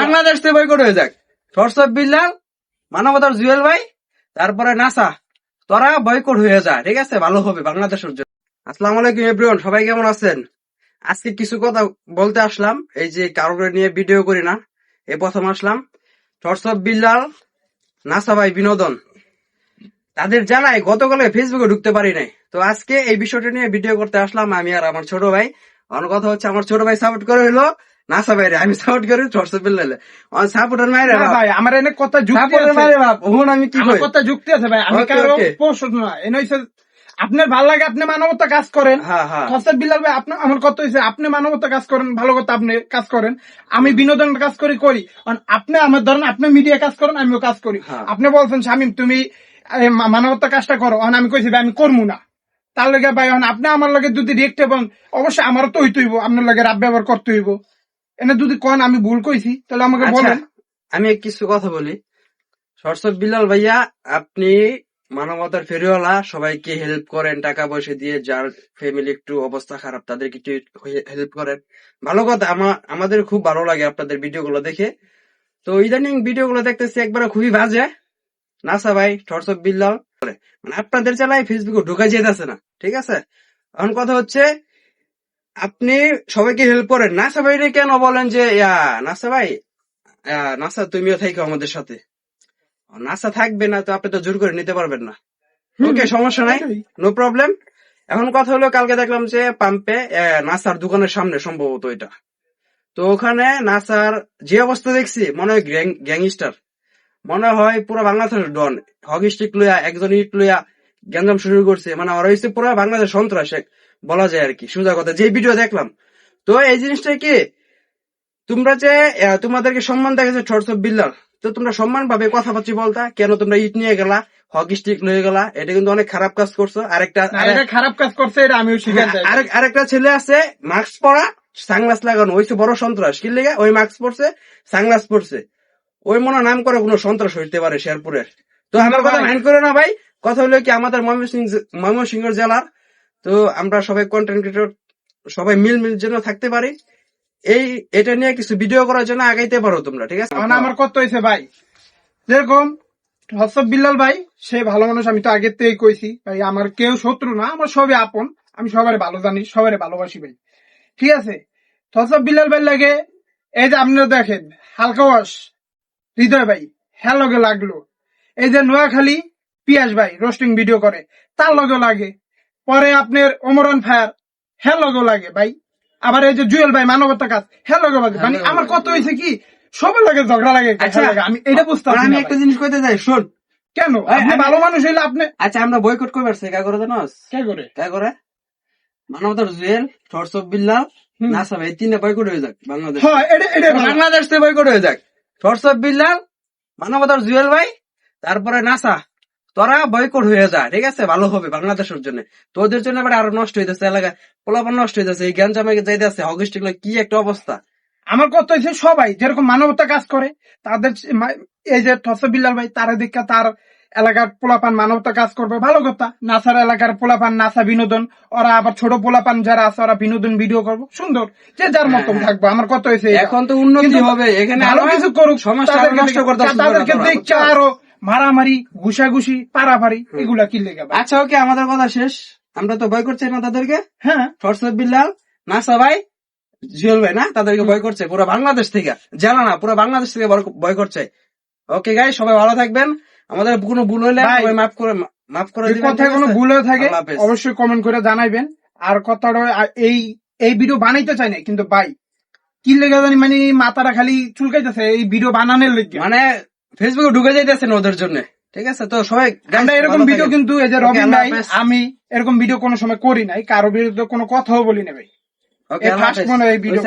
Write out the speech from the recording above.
বাংলাদেশ থেকে বয়কট হয়ে যাক। হোয়াটসঅ্যাপ বিল্লাল মানবতার জুয়েল ভাই, তারপরে নাসা তোরা বয়কট হয়ে যা, ঠিক আছে? ভালো হবে বাংলাদেশের জন্য। আসসালামু আলাইকুম এভরিওয়ান সবাই কেমন আছেন? আজকে কিছু কথা বলতে আসলাম। এই যে কারোর নিয়ে ভিডিও করি না, এই প্রথম আসলাম। হোয়াটসঅ্যাপ বিল্লাল নাসা ভাই, বিনোদন। তাদের জানাই, গতকালে ফেসবুকে ঢুকতে পারি নাই। তো আজকে এই বিষয়টা নিয়ে ভিডিও করতে আসলাম আমি আর আমার ছোট ভাই। অন্য কথা হচ্ছে, আমার ছোট ভাই সাপোর্ট করে হইল নাসা ভাইরে আমি সাপোর্ট করি বিল্লালে। সাপোর্টার মাইরে ভাই আমার এনে কথা যুক্তি আছে। মাইরে বাপ হুন আমি কি কই? কথা যুক্তি আছে ভাই আমি কারও. না। এনে হইছে আপনার ভালো লাগে আপনি মানবতা কাজ করেন। বিলাল ভাই আপনার আমার কথা হয়েছে আপনি মানবতা কাজ করেন ভালো কথা আপনি কাজ করেন। আমি বিনোদন কাজ করি করি। আপনি আমার ধরেন আপনি মিডিয়া কাজ করেন আমিও কাজ করি। আপনি বলছেন শামিম তুমি মানবতা কাজটা করো। আমি কইছি ভাই আমি করব না। তার লগে ভাই আপনি আমার লগে যদি রিয়েক্ট এবং অবশ্যই আমারও তো হইতে হইব আপনার লগে রাব ব্যবহার করতে হইব। এনে যদি কোন আমি ভুল কইছি তাহলে আমাকে আচ্ছা বলেন। আমি কিছু কথা বলি। সরসব বিলাল ভাইয়া আপনি মানবতার ফেরিওয়ালা সবাইকে হেল্প করেন টাকা পয়সা দিয়ে যার ফ্যামিলি একটু অবস্থা খারাপ তাদেরকে একটু হেল্প করেন। ভালো কথা আমাদের খুব ভালো লাগে আপনাদের ভিডিও গুলো দেখে। তো ইদানিং ভিডিও গুলো দেখতেছি একবার খুবই বাজে। নাসা ভাই সরসব বিল্লাল মানে আপনাদের চালায় ফেসবুকে ঢুকা যেতেছে না ঠিক আছে? এখন কথা হচ্ছে আপনি সবাইকে হেল্প করেন। নাসা ভাই কেন বলেন যে ইয়া নাসা ভাই নাসা তুমিও থাকো আমাদের সাথে। নাসা থাকবে না তো আপনি তো জোর করে নিতে পারবেন না। ওকে সমস্যা নাই নো প্রবলেম এখন কথা হলো কালকে দেখলাম যে পাম্পে নাসার দোকানের সামনে সম্ভবত এটা। তো ওখানে নাসার যে অবস্থা দেখছি মনে হয় গ্যাংস্টার। মনে হয় পুরো বাংলাদেশের ডন। হকি স্টিক লইয়া একজন ইট লইয়া গ্যাঞ্জাম শুরু করছে। মানে ওরা হচ্ছে পুরো বাংলাদেশ সন্ত্রাস। বলা যায় আর কি সোজা কথা যে ভিডিও দেখলাম। তো এই জিনিসটা কি তোমরা যে তোমাদেরকে সম্মান দেখাচ্ছে হোয়াটসঅ্যাপ বিল্লাল তো তোমরা সম্মান ভাবে কথাবার্তা বলতা কেন তোমরা ইট নিয়ে গেলা হকি স্টিক লয়ে গেলা এটা কিন্তু অনেক খারাপ কাজ করছ। আরেকটা খারাপ কাজ করছে এটা আমিও স্বীকার হ্যাঁ, আরেকটা ছেলে আছে মাস্ক পরা সানগ্লাস লাগানো ওইসে বড় সন্ত্রাস কি লেগে ওই মাস্ক পরছে সানগ্লাস পরছে। ওই মনে নাম করে কোনো সন্ত্রাস হইতে পারে শেরপুরের। তো আমার কথা মাইন্ড করে না ভাই কথা হলো কি আমাদের ময়মনসিংহ ময়মনসিংহ জেলার তো আমরা সবাই কন্টেন্ট ক্রিয়েটর সবাই মিল মিল যেন থাকতে পারি। এই, এটা নিয়ে কিছু ভিডিও করার জন্য আগাইতে পারো তোমরা, ঠিক আছে? এখন আমার কত হয়েছে ভাই? যেরকম হসব বিল্লাল ভাই, সে ভালো মানুষ, আমি তো আগের থেকেই কইছি। ভাই, আমার কেউ শত্রু না, আমার সবই আপন। আমি সবারে ভালো জানি, সবারে ভালোবাসি ভাই। ঠিক আছে? হসব বিল্লাল ভাই লাগে, এই যে আপনারা দেখেন, হালকা ওয়াশ। হৃদয় ভাই হ্যাঁ লগে লাগল। এই যে নোয়াখালী পিয়াস ভাই রোস্টিং ভিডিও করে, তার লগে লাগে। পরে আপনার ওমরান ফায়ার হ্যাঁ লগে লাগে ভাই। আবার এই যে জুয়েল ভাই মানবতা কাজ হ্যাঁ লগে লাগে। মানে আমার কত হয়েছে কি সবার লাগে ঝগড়া লাগে আচ্ছা আমি এটা বুঝতাম আমি একটা জিনিস কইতে চাই শোন। কেন? আপনি ভালো মানুষ হইলে আপনি আচ্ছা আমরা বয়কট করবে পারছি কা করে জানোস কে করে? কা করে? মানবতার জুয়েল হোয়াটসঅ্যাপ বিল্লাল। নাসা ভাই তিনটা বয়কট হয়ে যাক বাংলাদেশ হ্যাঁ এটা এটা বাংলাদেশ থেকে বয়কট হয়ে যাক। হোয়াটসঅ্যাপ বিল্লাল মানবতার জুয়েল ভাই তারপরে নাসা। তোরা বয়কট হয়ে যা ঠিক আছে? ভালো হবে বাংলাদেশের জন্য। তোদের জন্য এবার আরও নষ্ট হইতেছে এলাকা পোলাপান নষ্ট হইতেছে এই জ্ঞান জামাই যাইতেছে অগস্টিক কি একটা অবস্থা? আমার কত হয়েছে সবাই যেরকম মানবতা কাজ করে তাদের এই যে থস বিল্লাল ভাই তারা দেখা তার এলাকার পোলাপান মানবতা কাজ করবে ভালো কথা। নাসার এলাকার পোলাপান নাসা বিনোদন ওরা আবার ছোট পোলাপান যারা আছে ওরা বিনোদন ভিডিও করব। সুন্দর যে যার মতন হ্যাঁ। থাকব আমার কত হয়েছে এখন তো উন্নতি হবে এখানে আরও কিছু করুক সমাজটা নষ্ট করতে তাদেরকে দেখছে আরও মারামারি ঘুষাঘুষি পারাপারি এগুলা কি লেগে আচ্ছা ওকে আমাদের কথা শেষ। আমরা তো ভয় করছি না তাদেরকে? হ্যাঁ। হোয়াটসঅ্যাপ বিল্লাল নাসা ভাই জুয়েল ভাই না? তাদেরকে ভয় করছে পুরো বাংলাদেশ থেকে। জানা না পুরো বাংলাদেশ থেকে ভয় করছে। ওকে গাই সবাই ভালো থাকবেন। আমাদের কোনো ভুল হলে মাফ করে মাফ করে কথায় কোনো? ভুল হয়ে থাকে অবশ্যই কমেন্ট করে জানাইবেন। আর কথাটা এই এই ভিডিও বানাইতে চাই না কিন্তু ভাই কি লেগে জানি মানে মাথাটা খালি চুলকাইতেছে এই ভিডিও বানানোর লেগে। মানে ফেসবুকে ঢুকে যাইতেছে না ওদের জন্য। ঠিক আছে? তো সবাই আমরা এরকম ভিডিও কিন্তু এই যে রবিন ভাই আমি এরকম ভিডিও কোনো সময় করি নাই। কারও বিরুদ্ধে কোনো কথাও বলি না ভাই। ফার্স্ট। মনে এই। ভিডিও